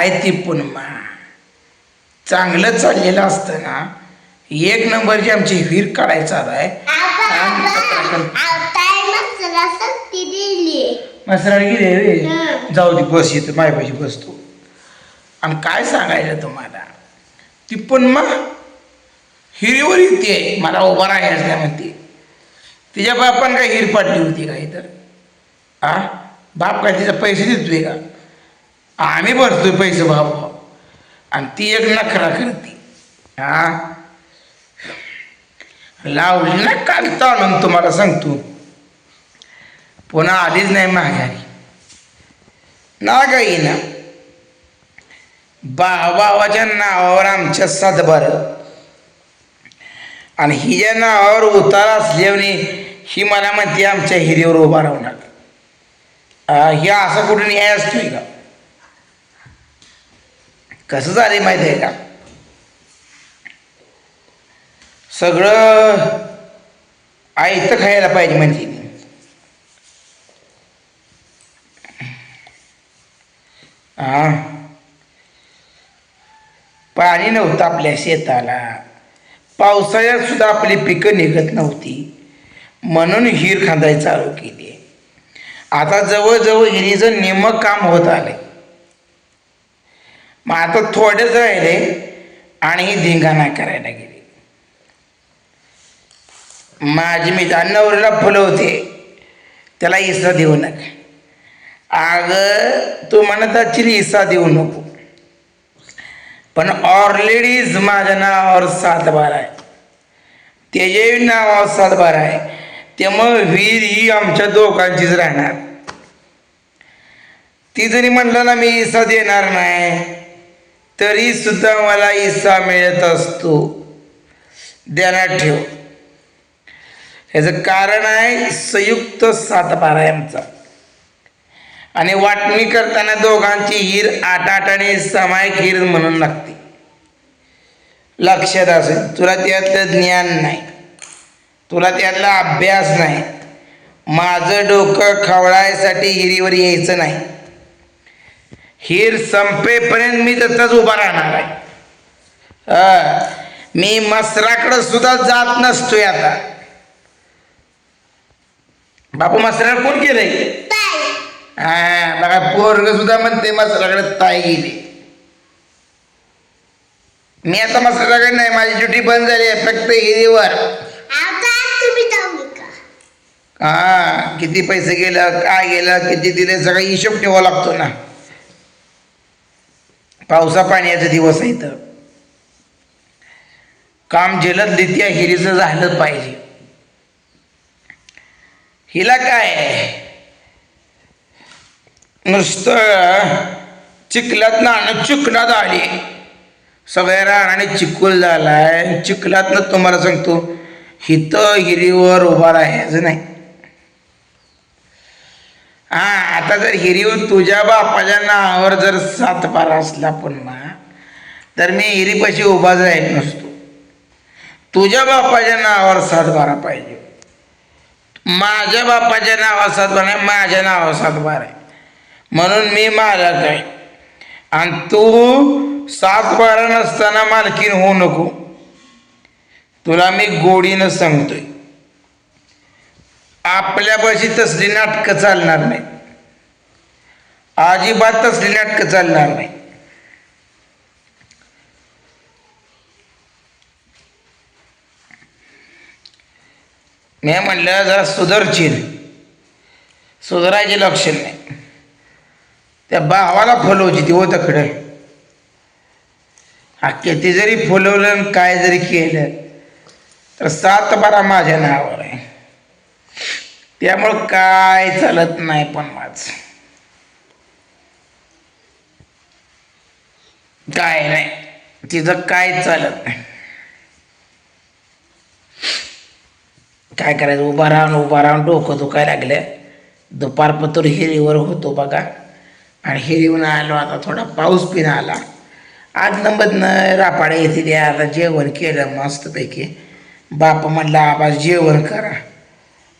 काय ती पुन्हा चांगलं चाललेलं असतं ना एक नंबरची आमची वीर काढायचा आहे. मसराड गेले रे. जाऊ दे बस येतं मायपाशी बस तू. आणि काय सांगायचं तुम्हाला? ती पण मग हिरीवर येते मला उभा राहायचं काय म्हणते. तिच्या बापान काय हिर पाडली होती का इथं आ? बाप काय तिचा पैसे देतोय का? आम्ही भरतोय पैसे बाप आणि ती एक नखरा करते. हा? लावली ना काल आणून तुम्हाला सांगतो. पुन्हा आलीच नाही माघारी. ना ना बाबाच्या नावावर आमच्या सातबार. आणि हिच्या नावावर उतार असल्याने ही मला म्हणते आमच्या हिरीवर उभा राहणार आ, हे असं कुठे न्याय असतोय का? कसं झाले माहीत आहे का? सगळं आयतं खायला पाहिजे म्हणजे हा. पाणी नव्हतं आपल्या शेताला. पावसाळ्यात सुद्धा आपली पिकं निघत नव्हती. म्हणून हिर खांदायला चालू केली. आता जवळजवळ हिरीचं निमक काम होत आलं मग आता थोडेच राहिले आणि ही धिंगाणा करायला गेली. माझी मी फुलं फुलवते त्याला इसा देऊ नका. अग तू म्हणत असशील इसा देऊ नको. पण ऑरलेडीज माझ्या नावावर सातबार आहे. त्याच्याही नावावर सातबार आहे त्यामुळं वीर ही आमच्या दोघांचीच राहणार. ती जरी म्हणलं ना मी इसा देणार नाही तरी सुद्धा मला इसा मिळत असतो. ध्यानात ठेव. ह्याचं कारण आहे संयुक्त सातबारा आणि वाटणी करताना दोघांची हीर आठ आठाने समायक हीर म्हणून लागते. लक्षात असेल तुला त्यातलं ज्ञान नाही. तुला त्यातला अभ्यास नाही. माझं डोकं खवळायसाठी हिरीवर यायचं नाही. हीर संपेपर्यंत मी तसंच उभा राहणार आहे. हा, मी मसराकडं सुद्धा जात नसतोय आता. बापू मसराला कोण केलंय? हा बघा पोरग सुद्धा म्हणते मसराकडे ताई गेली. मी आता मसराकडे नाही माझी ड्युटी बंद झाली आहे फक्त हिरीवर. हा किती पैसे गेलं काय गेलं किती दिले सगळा हिशोब ठेवावा लागतो ना. पावसा पाण्याचे दिवस आहेत काम जलद लित्या हिरीचं झालं पाहिजे. हिला काय? नुसतं चिखलात आणि चिखलात आली. सगळ्या रानाने चिखल झालाय. चिखलातनं तुम्हाला सांगतो हिथं हिरीवर उभा राहायचं नाही. हा आता जर हिरीव तुझ्या बापाच्या नावावर जर सातबारा असला पुन्हा तर मी हिरीपाशी उभा जाईल नसतो. तुझ्या बापाच्या नावावर सातबारा पाहिजे. माझ्या बापाच्या नावावर सातबारा आहे माझ्या नावावर सातबारा आहे. म्हणून मी मालक आहे. आणि तू सात बारा नसताना मालकीन होऊ नको. तुला मी गोडीनं सांगतोय. आपल्यापाशी तसली नाटकं चालणार नाही. अजिबात तसली नाटकं चालणार नाही. मी म्हणलं जरा सुधरशील. सुधारायचे लक्षण नाही. त्या भावाला फुलवची ती होतं खडं हा किती जरी फुलवलं आणि काय जरी केलं तर सात बारा माझ्या नावावर आहे. त्यामुळं काय चालत नाही पण माझं. काय नाही. तिचं काय चालत नाही. काय करायचं? उभा राहून उभा राहून डोकं दुखायला लागलं दुपारपतूर हिरीवर होतो बघा. आणि हिरीवून आलो आता थोडा पाऊस पिन आला. आज नंबरनं रापाडे येते द्या आता जेवण केलं मस्तपैकी. बाप म्हणला आबा जेवण करा.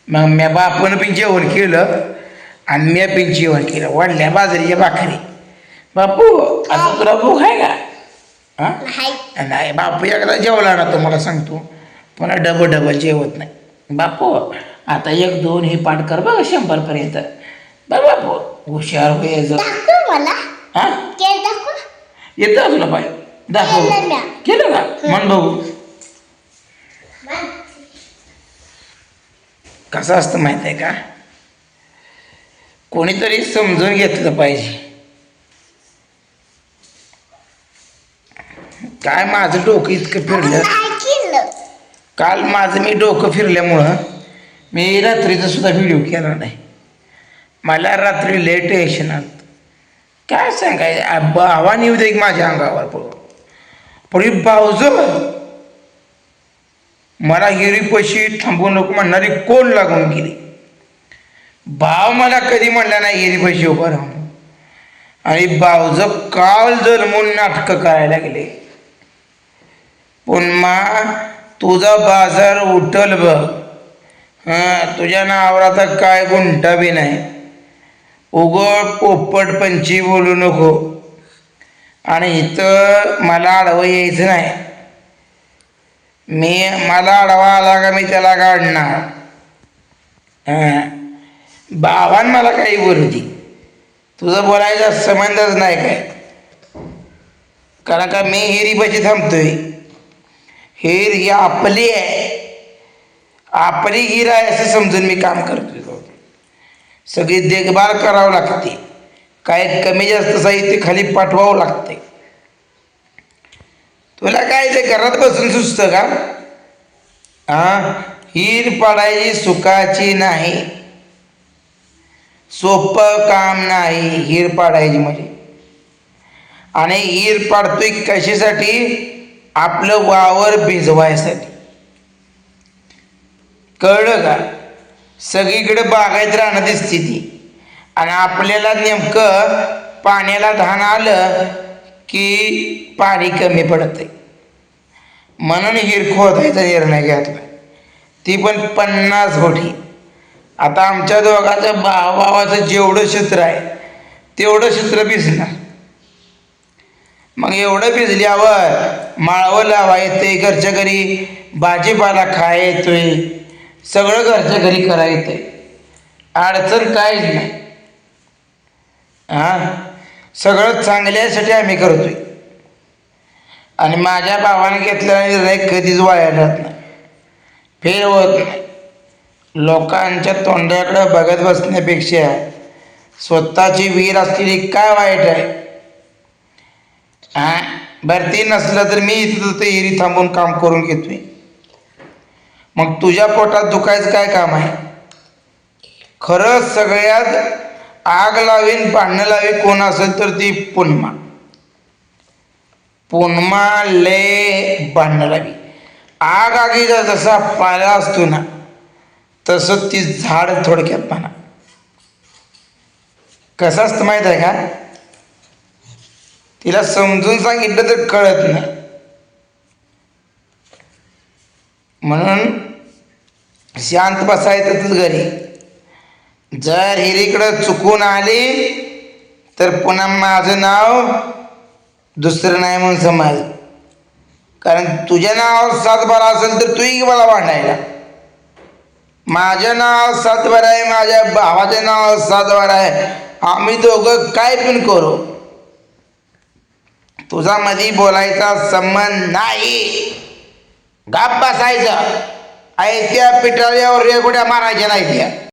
मग म्या बापानं पण जेवण केलं आणि म्या पण जेवण केलं. वाढल्या बाजरीच्या भाकरी. बापू आता तुला भूक आहे का? हा? नाही. बापू एकदा जेवला ना तुम्हाला सांगतो. पुन्हा डबल डबल जेवत नाही. बापू आता एक दोन हे पाठ कर बघ शंभरपर्यंत. बघ बापू हुशार व्हायचं दाखव मला. हा? येतं तुला पाय. दाखव. केलं ना. केलं का? मन बघू. कसं असतं माहीत आहे का? कोणीतरी समजून घेतलं पाहिजे. काय माझं डोकं इतकं फिरलं? केलं? माझं मी डोकं फिरल्यामुळं मी रात्रीचा सुद्धा व्हिडिओ केला नाही. मला रात्री लेट टेन्शन आलं. काय सांगाय भावाने येऊ दे माझ्या अंगावर पडून पण ही भाऊज मला हिरीपशी थांबू नको म्हणणारी कोण लागून गेली? भाव मला कधी म्हणला नाही हिरीपशी उभं राहून. आणि भाऊज काल जन्मून नाटकं करायला गेले. पुन्हा तुझा बाजार उठल बघ हां तुझ्या नावावर आता काय गुंटा बी नाही. उघड पोपट पंची बोलू नको. आणि इथं मला आडवं यायचं नाही. मी मला आडवा आला का मी त्याला काढणार हां. बाबान मला काही बोलू दे. तुझं बोलायचा संबंधच नाही काय. कारण का मी हिरीपाशी थांबतोय. हेर ही आपली आहे. आपली हिर आहे असं समजून मी काम करतोय सगळी देखभाल करावं लागते. काय कमी जास्त साहित्य खाली पाठवावं लागते. तुला काय ते घरात बसून सुचतं का? हा हिर पाडायची सुखाची नाही. सोपं काम नाही हिर पाडायची म्हणजे. आणि हिर पाडतोय कशासाठी? आपलं वावर भिजवायसाठी. कळलं का? सगळीकडे बागायत राहणं दिसते ती. आणि आपल्याला नेमकं पाण्याला धान आलं की पाणी कमी पडतंय. म्हणून हिर खोदायचा निर्णय घेतला. ती पण पन्नास होठी आता आमच्या दोघाचं भावाचं जेवढं क्षेत्र आहे तेवढं क्षेत्र भिजणार. मग एवढं भिजल्यावर माळवं लावा येते घरच्या घरी भाजीपाला खाय येतोय. सगळं घरच्या घरी करा येतंय. अडचण काहीच नाही. हां? सगळं चांगल्यासाठी आम्ही करतोय. आणि माझ्या भावाने घेतलेला निर्णय कधीच वाया जात नाही. फेल होत नाही. लोकांच्या तोंडाकडं बघत बसण्यापेक्षा स्वतःची वीर असलेली काय वाईट आहे? हा? बरं ते नसलं तर मी इथं ते एरी थांबून काम करून घेतोय. मग तुझ्या पोटात दुखायचं काय काम आहे? खरं सगळ्यात आग लावीन भांडणं लावी कोण असेल तर ती पुन्मा. पुन्मा ले भांडणं लावी. आग आगीचा जसा पाला असतो ना तसं ती झाड थोडक्यात पाना कसं असतं माहीत आहे का? तिला समजून सांगितलं तर कळत नाही. म्हणून शांत बसायचं घरी. जर हिरीकडं चुकून आली तर पुन्हा माझं नाव दुसरं नाही म्हणून समज. कारण तुझ्या नाव सातबारा असेल तर तूही मला भांडायला. माझं नाव सातबारा आहे माझ्या भावाचं नाव सातबारा आहे. आम्ही दोघं काय पण करू. तुझा मधी बोलायचा संबंध नाही. गाप बसायचं. आयत्या पिटाळ्यावर रेगुड्या मारायच्या नाही त्या.